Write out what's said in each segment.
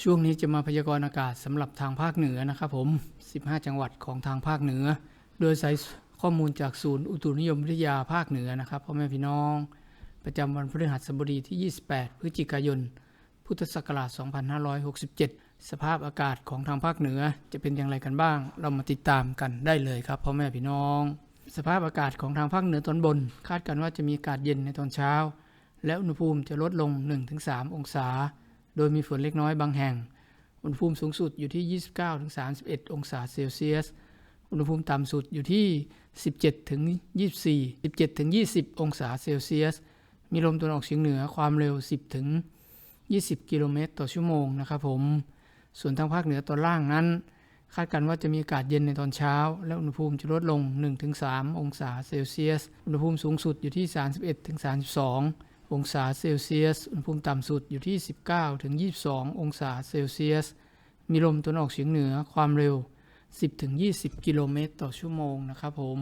ช่วงนี้จะมาพยากรณ์อากาศสำหรับทางภาคเหนือนะครับผม 15 จังหวัดของทางภาคเหนือ โดยใช้ข้อมูลจากศูนย์อุตุนิยมวิทยาภาคเหนือนะครับพ่อแม่พี่น้อง ประจำวันพฤหัสบดีที่ 28 พฤศจิกายน พุทธศักราช 2567 สภาพอากาศของทางภาคเหนือจะเป็นอย่างไรกันบ้าง เรามาติดตามกันได้เลยครับพ่อแม่พี่น้อง สภาพอากาศของทางภาคเหนือตอนบน คาดกันว่าจะมีอากาศเย็นในตอนเช้า และอุณหภูมิจะลดลง 1-3 องศา โดยมีฝนเล็กน้อยบางแห่ง อุณหภูมิสูงสุดอยู่ที่ 29-31 องศาเซลเซียส อุณหภูมิต่ำสุดอยู่ที่ 17-24 17-20 องศาเซลเซียส มีลมตะวันออกเฉียงเหนือความเร็ว 10-20 กิโลเมตรต่อชั่วโมงนะครับผม ส่วนทางภาคเหนือตอนล่างนั้น คาดกันว่าจะมีอากาศเย็นในตอนเช้า และอุณหภูมิจะลดลง 1-3 องศาเซลเซียส อุณหภูมิสูงสุดอยู่ที่ 31-32 องศาเซลเซียส อุณหภูมิต่ำสุดอยู่ที่ 19-22 องศาเซลเซียส มีลมตะวันออกเฉียงเหนือความเร็ว 10-20 กิโลเมตรต่อชั่วโมงนะครับผม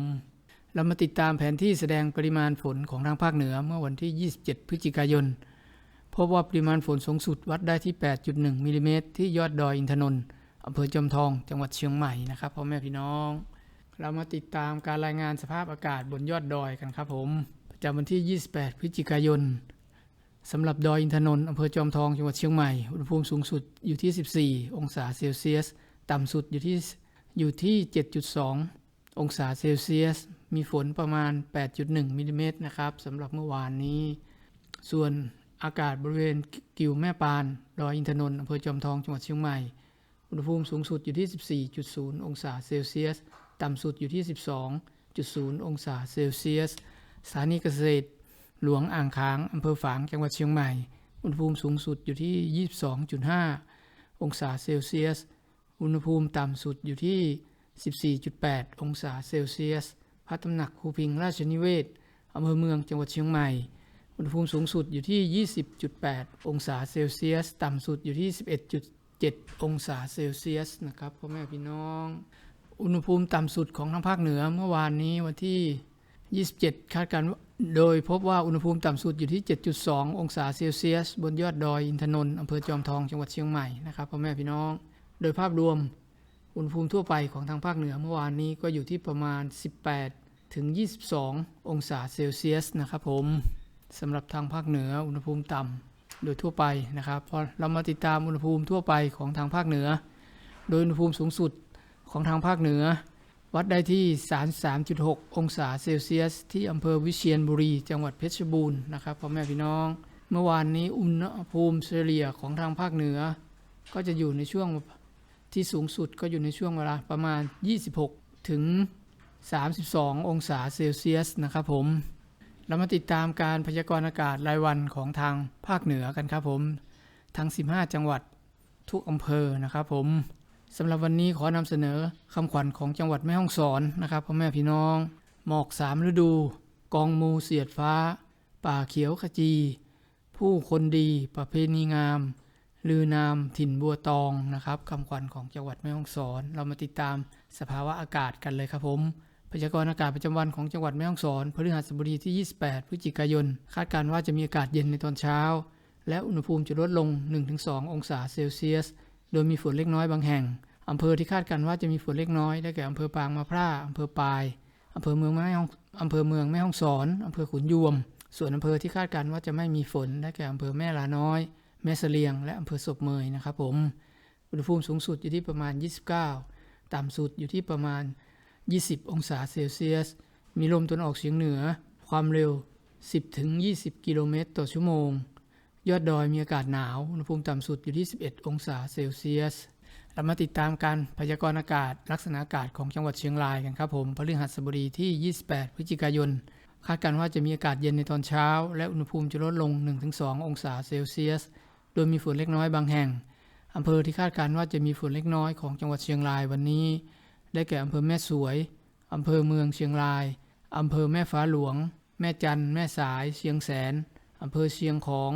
เรามาติดตามแผนที่แสดงปริมาณฝนของทางภาคเหนือเมื่อวันที่ 27 พฤศจิกายน พบว่าปริมาณฝนสูงสุดวัดได้ที่ 8.1 มิลลิเมตรที่ยอดดอยอินทนนท์อำเภอจอมทอง จังหวัดเชียงใหม่นะครับพ่อแม่พี่น้อง เรามาติดตามการรายงานสภาพอากาศบนยอดดอยกันครับผม ประจำวันที่ 28 พฤศจิกายนสำหรับดอยอินทนนท์อำเภอจอมทองจังหวัดเชียงใหม่ อุณหภูมิสูงสุดอยู่ที่ 14 องศาเซลเซียส ต่ำสุดอยู่ที่อยู่ที่ 7.2 องศาเซลเซียส มีฝนประมาณ 8.1 มิลลิเมตรนะครับสำหรับเมื่อวานนี้ ส่วนอากาศบริเวณกิวแม่ปาน ดอยอินทนนท์อำเภอจอมทองจังหวัดเชียงใหม่ อุณหภูมิสูงสุดอยู่ที่ 14.0 องศาเซลเซียส ต่ำสุดอยู่ที่ 12.0 องศาเซลเซียส สถานีเกษตร หลวงอ่างค้างอำเภอฝางจังหวัดเชียงใหม่ อุณหภูมิสูงสุดอยู่ที่ 22.5 องศาเซลเซียส อุณหภูมิต่ำสุดอยู่ที่ 14.8 องศาเซลเซียส พระตำหนักภูพิงราชนิเวศอำเภอเมืองจังหวัดเชียงใหม่ อุณหภูมิสูงสุดอยู่ที่ 20.8 องศาเซลเซียส ต่ำสุดอยู่ที่ 11.7 องศาเซลเซียสนะครับพ่อแม่พี่น้อง อุณหภูมิต่ำสุดของทางภาคเหนือเมื่อวานนี้วันที่ 27 คาดการณ์โดยพบว่าอุณหภูมิต่ำสุดอยู่ที่ 7.2 องศาเซลเซียส บนยอดดอยอินทนนท์อำเภอจอมทองจังหวัดเชียงใหม่นะครับพ่อแม่พี่น้อง โดยภาพรวมอุณหภูมิทั่วไปของทางภาคเหนือเมื่อวานนี้ก็อยู่ที่ประมาณ 18 ถึง 22 องศาเซลเซียสนะครับผมสำหรับทางภาคเหนืออุณหภูมิต่ำโดยทั่วไปนะครับพอเรามาติดตามอุณหภูมิทั่วไปของทางภาคเหนือ โดยอุณหภูมิสูงสุดของทางภาคเหนือ วัดได้ที่ 33.6 องศาเซลเซียส ที่อำเภอวิเชียรบุรี จังหวัดเพชรบูรณ์นะครับพ่อแม่พี่น้อง เมื่อวานนี้อุณหภูมิเฉลี่ยของทางภาคเหนือ ก็จะอยู่ในช่วงที่สูงสุดก็อยู่ในช่วงเวลาประมาณ 26 ถึง 32 องศาเซลเซียสนะครับผมเรามาติดตามการพยากรณ์อากาศรายวันของทางภาคเหนือกันครับผม ทั้ง 15 จังหวัดทุกอำเภอนะครับผม สำหรับวันนี้ขอนำเสนอคำขวัญของจังหวัดแม่ฮ่องสอนนะครับพ่อแม่พี่น้อง หมอกสามฤดู กองมูเสียดฟ้า ป่าเขียวขจี ผู้คนดีประเพณีงาม ลือนามถิ่นบัวตองนะครับคำขวัญของจังหวัดแม่ฮ่องสอน เรามาติดตามสภาวะอากาศกันเลยครับผมพยากรณ์อากาศประจำวันของจังหวัดแม่ฮ่องสอนพฤหัสบดีที่ 28 พฤศจิกายน คาดการณ์ว่าจะมีอากาศเย็นในตอนเช้า และอุณหภูมิจะลดลง 1-2 องศาเซลเซียส โดยมีฝนเล็กน้อยบางแห่ง อำเภอที่คาดการณ์ว่าจะมีฝนเล็กน้อย ได้แก่อำเภอปางมะพร้าอำเภอปาย อำเภอเมืองแม่ฮ่องอำเภอเมืองแม่ฮ่องสอน อำเภอขุนยวม ส่วนอำเภอที่คาดการณ์ว่าจะไม่มีฝน ได้แก่อำเภอแม่ลาน้อย แม่เสลียง และอำเภอศพเมยนะครับผม อุณหภูมิสูงสุดอยู่ที่ประมาณ 29 ต่ำสุดอยู่ที่ประมาณ 20 องศาเซลเซียส มีลมตะวันออกเฉียงเหนือ ความเร็ว 10-20 กิโลเมตรต่อชั่วโมง ยอดดอยมีอากาศหนาว อุณหภูมิต่ำสุดอยู่ที่ 11 องศาเซลเซียส เรามาติดตามการพยากรณ์อากาศ ลักษณะอากาศของจังหวัดเชียงรายกันครับผมพฤหัสบดีที่ 28 พฤศจิกายน คาดการณ์ว่าจะมีอากาศเย็นในตอนเช้า และอุณหภูมิจะลดลง 1-2 องศาเซลเซียส โดยมีฝนเล็กน้อยบางแห่ง อำเภอที่คาดการณ์ว่าจะมีฝนเล็กน้อยของจังหวัดเชียงรายวันนี้ ได้แก่อำเภอแม่สวย อำเภอเมืองเชียงราย อำเภอแม่ฟ้าหลวง แม่จัน แม่สาย เชียงแสน อำเภอเชียงของ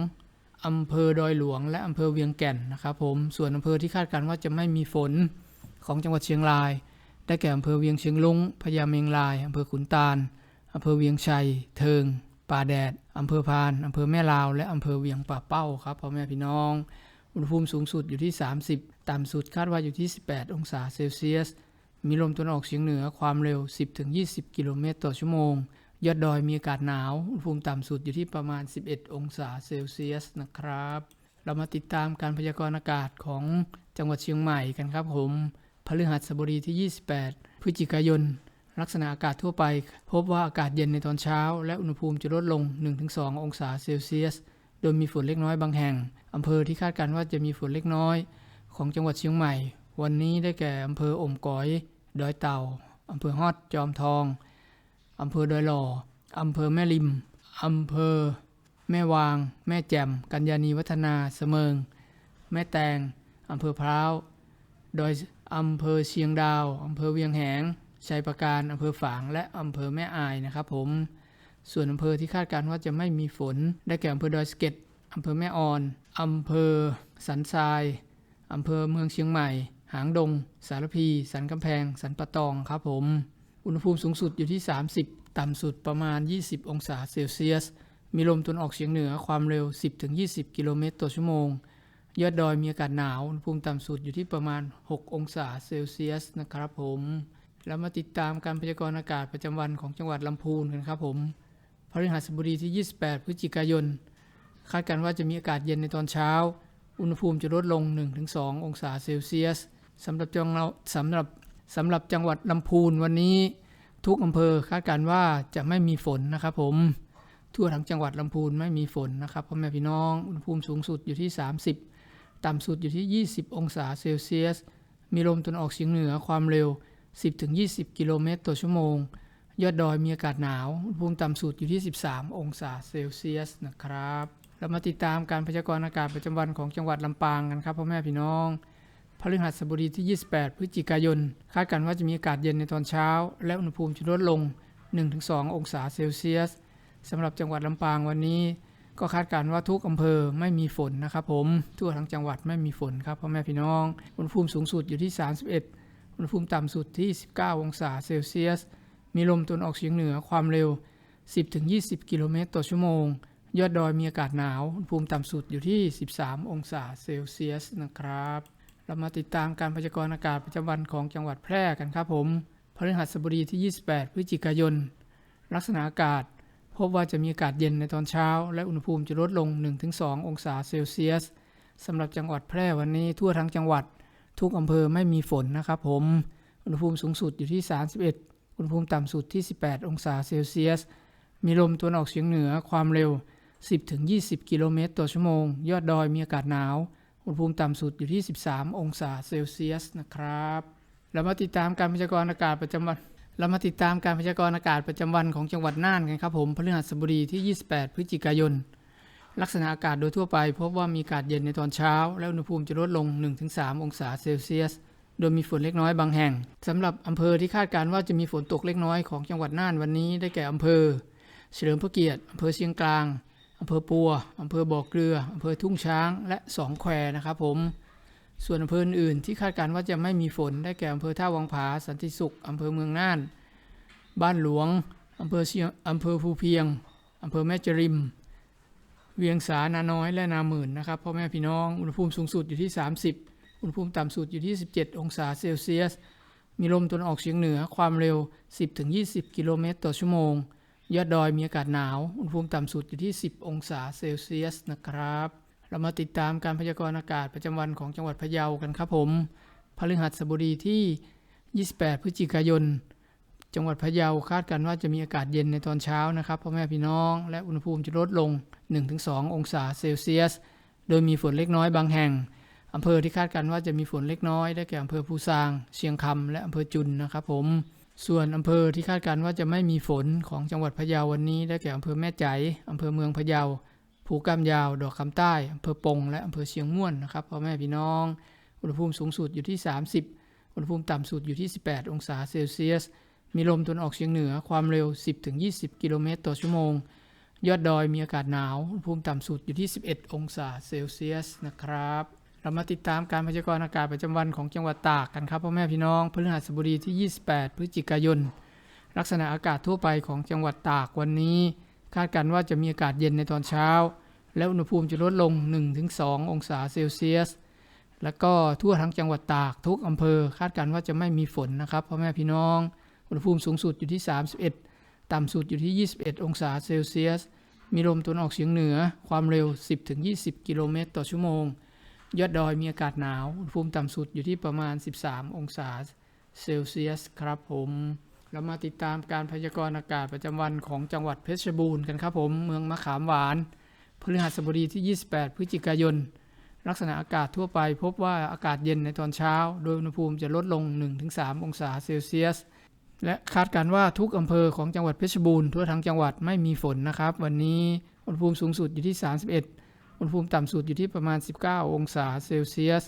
อำเภอดอยหลวง และอำเภอเวียงแก่นนะครับผมส่วนอำเภอที่คาดการณ์ว่าจะไม่มีฝนของจังหวัดเชียงราย ได้แก่อำเภอเวียงเชียงลุงพญาเมงรายอำเภอขุนตาลอำเภอเวียงชัย เทิง ป่าแดดอำเภอพานอำเภอแม่ลาว และอำเภอเวียงป่าเป้าครับพ่อแม่พี่น้อง อุณหภูมิสูงสุดอยู่ที่ 30 ต่ำสุดคาดว่าอยู่ที่ 18 องศาเซลเซียส มีลมตะวันออกเฉียงเหนือความเร็ว 10-20 กิโลเมตรต่อชั่วโมง ยอดดอยมีอากาศหนาวอุณหภูมิต่ำสุดอยู่ที่ประมาณ 11 องศาเซลเซียสนะครับ เรามาติดตามการพยากรณ์อากาศของจังหวัดเชียงใหม่กันครับผมพฤหัสบดีที่ 28 พฤศจิกายน ลักษณะอากาศทั่วไป พบว่าอากาศเย็นในตอนเช้า และอุณหภูมิจะลดลง 1-2 องศาเซลเซียส โดยมีฝนเล็กน้อยบางแห่งอำเภอที่คาดการณ์ว่าจะมีฝนเล็กน้อย ของจังหวัดเชียงใหม่ วันนี้ได้แก่อำเภออมก๋อย ดอยเต่าอำเภอฮอดจอมทอง อำเภอดอยหล่ออำเภอแม่ริมอำเภอ แม่วาง แม่แจ่ม กัญญานีวัฒนาเสมิง แม่แตงอำเภอพร้าวโดยอำเภอเชียงดาวอำเภอเวียงแหงชัยประการอำเภอฝาง และอำเภอแม่อายนะครับผม ส่วนอำเภอที่คาดการณ์ว่าจะไม่มีฝน ได้แก่อำเภอดอยสะเก็ดอำเภอแม่ออนอำเภอสันทรายอำเภอเมืองเชียงใหม่ หางดง สารพี สันกำแพง สันปะตองครับผม อุณหภูมิสูงสุดอยู่ที่ 30 ต่ำสุดประมาณ 20 องศาเซลเซียส มีลมตะวันออกเฉียงเหนือความเร็ว 10-20 กิโลเมตรต่อชั่วโมง ยอดดอยมีอากาศหนาว อุณหภูมิต่ำสุดอยู่ที่ประมาณ 6 องศาเซลเซียสนะครับผม แล้วมาติดตามการพยากรณ์อากาศประจำวันของจังหวัดลำพูนกันครับผม พฤหัสบดีที่ 28 พฤศจิกายน คาดการณ์ว่าจะมีอากาศเย็นในตอนเช้า อุณหภูมิจะลดลง 1-2 องศาเซลเซียสสำหรับจังหวัดสำหรับ สำหรับจังหวัดลำพูนวันนี้ทุกอำเภอคาดการว่าจะไม่มีฝนนะครับผมทั่วทั้งจังหวัดลำพูนไม่มีฝนนะครับพ่อแม่พี่น้องอุณหภูมิสูงสุดอยู่ที่ 30 ต่ำสุดอยู่ที่ 20 องศาเซลเซียส มีลมตะวันออกเฉียงเหนือความเร็ว 10-20 กิโลเมตรต่อชั่วโมง ยอดดอยมีอากาศหนาวอุณหภูมิต่ำสุดอยู่ที่ 13 องศาเซลเซียสนะครับเรามาติดตามการพยากรณ์อากาศประจำวันของจังหวัดลำปางกันครับพ่อแม่พี่น้อง ฤหัสบดีที่ 28 พฤศจิกายน คาดการณ์ว่าจะมีอากาศเย็นในตอนเช้า และอุณหภูมิจะลดลง 1-2 องศาเซลเซียสสำหรับจังหวัดลำปางวันนี้ ก็คาดการณ์ว่าทุกอำเภอไม่มีฝนนะครับผม ทั่วทั้งจังหวัดไม่มีฝนครับพ่อแม่พี่น้อง อุณหภูมิสูงสุดอยู่ที่ 31 อุณหภูมิต่ำสุดที่ 19 องศาเซลเซียส มีลมตะวันออกเฉียงเหนือความเร็ว 10-20 กิโลเมตรต่อชั่วโมงยอดดอยมีอากาศหนาว อุณหภูมิต่ำสุดอยู่ที่ 13 องศาเซลเซียสนะครับ เรามาติดตามการพยากรณ์อากาศประจำวันของจังหวัดแพร่กันครับผม พฤหัสบดีที่ 28 พฤศจิกายน ลักษณะอากาศ พบว่าจะมีอากาศเย็นในตอนเช้า และอุณหภูมิจะลดลง 1-2 องศาเซลเซียสสำหรับจังหวัดแพร่วันนี้ทั่วทั้งจังหวัด ทุกอำเภอไม่มีฝนนะครับผม อุณหภูมิสูงสุดอยู่ที่ 31 อุณหภูมิต่ำสุดที่ 18 องศาเซลเซียส มีลมตะวันออกเฉียงเหนือความเร็ว 10-20 กิโลเมตรต่อชั่วโมง ยอดดอยมีอากาศหนาว อุณหภูมิต่ำสุดอยู่ที่ 13 องศาเซลเซียสนะครับ เรามาติดตามการพยากรณ์อากาศประจำวัน เรามาติดตามการพยากรณ์อากาศประจำวันของจังหวัดน่านกันครับผมพฤหัสบดีที่ 28 พฤศจิกายน ลักษณะอากาศโดยทั่วไป พบว่ามีอากาศเย็นในตอนเช้า และอุณหภูมิจะลดลง 1-3 องศาเซลเซียส โดยมีฝนเล็กน้อยบางแห่งสำหรับอำเภอที่คาดการณ์ว่าจะมีฝนตกเล็กน้อยของจังหวัดน่านวันนี้ได้แก่อำเภอ เฉลิมพระเกียรติอำเภอเชียงกลาง อำเภอปัวอำเภอบ่อเกลืออำเภอทุ่งช้างและสองแควนะครับผมส่วนอำเภออื่นที่คาดการณ์ว่าจะไม่มีฝนได้แก่อำเภอท่าวังผาสันติสุขอำเภอเมืองน่าน บ้านหลวงอำเภอเชียงอำเภอภูเพียงอำเภอแม่จริม เวียงสานาน้อยและนาหมื่นนะครับพ่อแม่พี่น้องอุณหภูมิสูงสุดอยู่ที่ 30 อุณหภูมิต่ำสุดอยู่ที่ 17 องศาเซลเซียส มีลมตะวันออกเฉียงเหนือความเร็ว 10-20 กิโลเมตรต่อชั่วโมง ยอดดอยมีอากาศหนาว อุณหภูมิต่ำสุดอยู่ที่ 10 องศาเซลเซียสนะครับ เรามาติดตามการพยากรณ์อากาศประจำวันของจังหวัดพะเยากันครับผมพฤหัสบดีที่ 28 พฤศจิกายน จังหวัดพะเยาคาดกันว่าจะมีอากาศเย็นในตอนเช้านะครับพ่อแม่พี่น้อง และอุณหภูมิจะลดลง 1-2 องศาเซลเซียส โดยมีฝนเล็กน้อยบางแห่งอำเภอที่คาดกันว่าจะมีฝนเล็กน้อยได้แก่อำเภอภูซาง เชียงคำและอำเภอจุนนะครับผม ส่วนอำเภอที่คาดการณ์ว่าจะไม่มีฝนของจังหวัดพะเยาวันนี้ได้แก่อำเภอแม่ใจอำเภอเมืองพะเยา ภูกามยาว ดอกคำใต้อำเภอปง และอำเภอเชียงม่วนนะครับพ่อแม่พี่น้อง อุณหภูมิสูงสุดอยู่ที่ 30 อุณหภูมิต่ำสุดอยู่ที่ 18 องศาเซลเซียส มีลมตะวันออกเฉียงเหนือความเร็ว 10-20 กิโลเมตรต่อชั่วโมง ยอดดอยมีอากาศหนาว อุณหภูมิต่ำสุดอยู่ที่ 11 องศาเซลเซียสนะครับ เรามาติดตามการพยากรณ์อากาศประจำวันของจังหวัดตากกันครับพ่อแม่พี่น้องพฤหัสบดีที่ 28 พฤศจิกายน ลักษณะอากาศทั่วไปของจังหวัดตากวันนี้ คาดการณ์ว่าจะมีอากาศเย็นในตอนเช้า และอุณหภูมิจะลดลง 1-2 องศาเซลเซียส แล้วก็ทั่วทั้งจังหวัดตากทุกอำเภอ คาดการณ์ว่าจะไม่มีฝนนะครับพ่อแม่พี่น้อง อุณหภูมิสูงสุดอยู่ที่ 31 ต่ำสุดอยู่ที่ 21 องศาเซลเซียส มีลมตะวันออกเฉียงเหนือความเร็ว 10-20 กิโลเมตรต่อชั่วโมง ยอดดอยมีอากาศหนาวอุณหภูมิต่ำสุดอยู่ที่ประมาณ 13 องศาเซลเซียสครับผมเรามาติดตามการพยากรณ์อากาศประจำวันของจังหวัดเพชรบูรณ์กันครับผมเมืองมะขามหวานพฤหัสบดีที่ 28 พฤศจิกายน ลักษณะอากาศทั่วไปพบว่าอากาศเย็นในตอนเช้า โดยอุณหภูมิจะลดลง 1-3 องศาเซลเซียส และคาดการว่าทุกอำเภอของจังหวัดเพชรบูรณ์ทั่วทั้งจังหวัดไม่มีฝนนะครับ วันนี้อุณหภูมิสูงสุดอยู่ที่ 31 อุณหภูมิต่ำสุดอยู่ที่ประมาณ 19 องศาเซลเซียส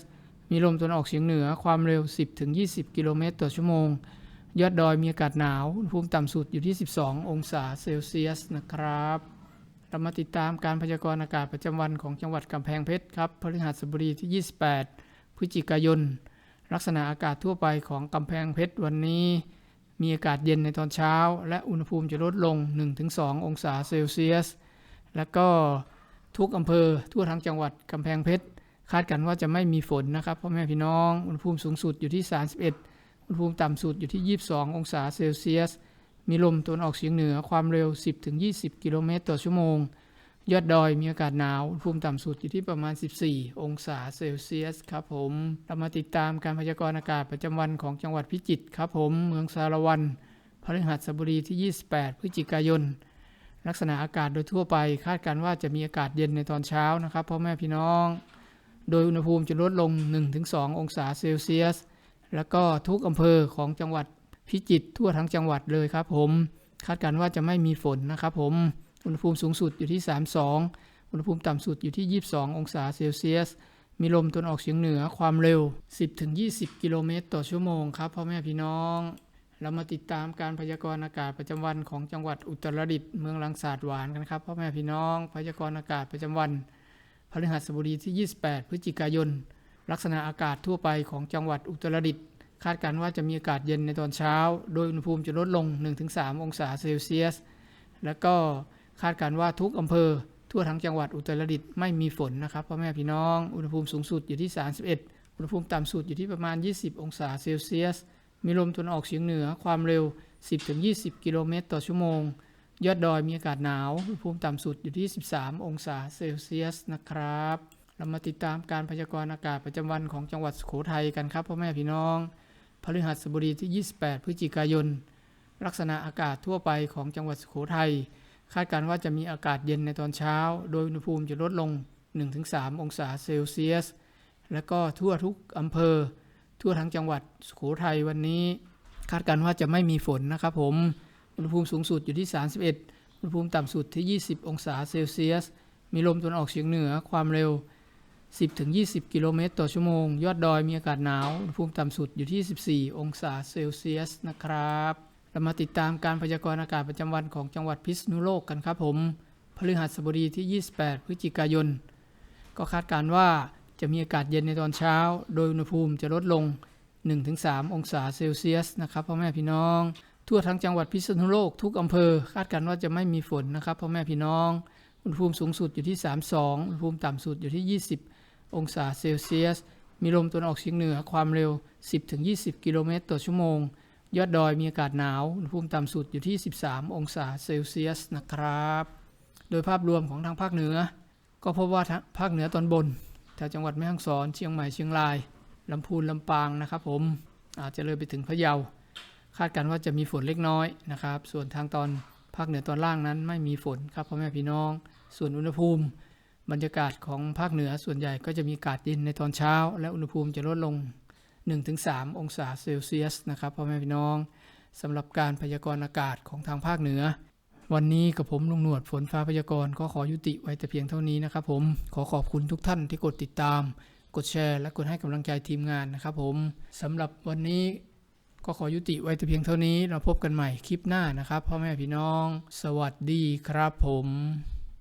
มีลมตะวันออกเฉียงเหนือความเร็ว 10-20 กิโลเมตรต่อชั่วโมง ยอดดอยมีอากาศหนาว อุณหภูมิต่ำสุดอยู่ที่ 12 องศาเซลเซียสนะครับเรามาติดตามการพยากรณ์อากาศประจำวันของจังหวัดกำแพงเพชรครับพฤหัสบดีที่ 28 พฤศจิกายน ลักษณะอากาศทั่วไปของกำแพงเพชรวันนี้ มีอากาศเย็นในตอนเช้า และอุณหภูมิจะลดลง 1-2 องศาเซลเซียส แล้วก็ ทุกอำเภอทั่วทั้งจังหวัดกำแพงเพชรคาดกันว่าจะไม่มีฝนนะครับพ่อแม่พี่น้อง อุณหภูมิสูงสุดอยู่ที่ 31 อุณหภูมิต่ำสุดอยู่ที่ 22 องศาเซลเซียส มีลมตะวันออกเฉียงเหนือความเร็ว 10-20 กิโลเมตรต่อชั่วโมง ยอดดอยมีอากาศหนาวอุณหภูมิต่ำสุดอยู่ที่ประมาณ 14 องศาเซลเซียสครับผมเรามาติดตามการพยากรณ์อากาศประจำวันของจังหวัดพิจิตรครับผม เมืองสารวันพฤหัสบดีที่ 28 พฤศจิกายน ลักษณะอากาศโดยทั่วไป คาดการณ์ว่าจะมีอากาศเย็นในตอนเช้านะครับพ่อแม่พี่น้อง โดยอุณหภูมิจะลดลง 1-2 องศาเซลเซียส แล้วก็ทุกอำเภอของจังหวัดพิจิตรทั่วทั้งจังหวัดเลยครับผม คาดการณ์ว่าจะไม่มีฝนนะครับผม อุณหภูมิสูงสุดอยู่ที่ 32 อุณหภูมิต่ำสุดอยู่ที่ 22 องศาเซลเซียส มีลมตะวันออกเฉียงเหนือความเร็ว 10-20 กิโลเมตรต่อชั่วโมงครับพ่อแม่พี่น้อง เรามาติดตามการพยากรณ์อากาศประจำวันของจังหวัดอุตรดิตถ์เมืองลังสาดหวานกันครับพ่อแม่พี่น้องพยากรณ์อากาศประจำวันพฤหัสบดีที่ 28 พฤศจิกายน ลักษณะอากาศทั่วไปของจังหวัดอุตรดิตถ์คาดการณ์ว่าจะมีอากาศเย็นในตอนเช้า โดยอุณหภูมิจะลดลง 1-3 องศาเซลเซียส แล้วก็คาดการณ์ว่าทุกอำเภอ ทั่วทั้งจังหวัดอุตรดิตถ์ไม่มีฝนนะครับพ่อแม่พี่น้องอุณหภูมิสูงสุดอยู่ที่ 31 อุณหภูมิต่ำสุดอยู่ที่ประมาณ 20 องศาเซลเซียส มีลมตะวันออกเฉียงเหนือความเร็ว 10-20 กิโลเมตรต่อชั่วโมง ยอดดอยมีอากาศหนาวอุณหภูมิต่ำสุดอยู่ที่ 13 องศาเซลเซียสนะครับ เรามาติดตามการพยากรณ์อากาศประจำวันของจังหวัดสุโขทัยกันครับพ่อแม่พี่น้องพฤหัสบดีที่ 28 พฤศจิกายน ลักษณะอากาศทั่วไปของจังหวัดสุโขทัยคาดการณ์ว่าจะมีอากาศเย็นในตอนเช้า โดยอุณหภูมิจะลดลง 1-3 องศาเซลเซียส และก็ทั่วทุกอำเภอ ทั่วทั้งจังหวัดสุโขทัยวันนี้ คาดการณ์ว่าจะไม่มีฝนนะครับผม อุณหภูมิสูงสุดอยู่ที่ 31 อุณหภูมิต่ำสุดที่ 20 องศาเซลเซียส มีลมตะวันออกเฉียงเหนือความเร็ว 10-20 กิโลเมตรต่อชั่วโมง ยอดดอยมีอากาศหนาว อุณหภูมิต่ำสุดอยู่ที่ 14 องศาเซลเซียสนะครับ เรามาติดตามการพยากรณ์อากาศประจำวันของจังหวัดพิษณุโลกกันครับผม พฤหัสบดีที่ 28 พฤศจิกายน ก็คาดการณ์ว่า จะมีอากาศเย็นในตอนเช้า โดยอุณหภูมิจะลดลง 1-3 องศาเซลเซียสนะครับพ่อแม่พี่น้อง ทั่วทั้งจังหวัดพิษณุโลกทุกอำเภอ คาดการณ์ว่าจะไม่มีฝนนะครับพ่อแม่พี่น้อง อุณหภูมิสูงสุดอยู่ที่ 32 อุณหภูมิต่ำสุดอยู่ที่ 20 องศาเซลเซียส มีลมตะวันออกเฉียงเหนือความเร็ว 10-20 กิโลเมตรต่อชั่วโมง ยอดดอยมีอากาศหนาว อุณหภูมิต่ำสุดอยู่ที่ 13 องศาเซลเซียสนะครับ โดยภาพรวมของทางภาคเหนือ ก็พบว่าทางภาคเหนือตอนบน แถวจังหวัดแม่ฮ่องสอนเชียงใหม่เชียงรายลำพูนลำปางนะครับผมอาจจะเลยไปถึงพะเยา คาดการณ์ว่าจะมีฝนเล็กน้อยนะครับ ส่วนทางตอนภาคเหนือตอนล่างนั้นไม่มีฝนครับพ่อแม่พี่น้อง ส่วนอุณหภูมิ บรรยากาศของภาคเหนือส่วนใหญ่ก็จะมีอากาศเย็นในตอนเช้า และอุณหภูมิจะลดลง 1-3 องศาเซลเซียสนะครับพ่อแม่พี่น้องสำหรับการพยากรณ์อากาศของทางภาคเหนือ วันนี้กับผมลุงหนวดฝนฟ้าพยากรณ์ก็ขอยุติไว้แต่เพียงเท่านี้นะครับผมขอขอบคุณทุกท่านที่กดติดตาม กดแชร์ และกดให้กำลังใจทีมงานนะครับผมสำหรับวันนี้ก็ขอยุติไว้แต่เพียงเท่านี้ เราพบกันใหม่คลิปหน้านะครับพ่อแม่พี่น้อง สวัสดีครับผม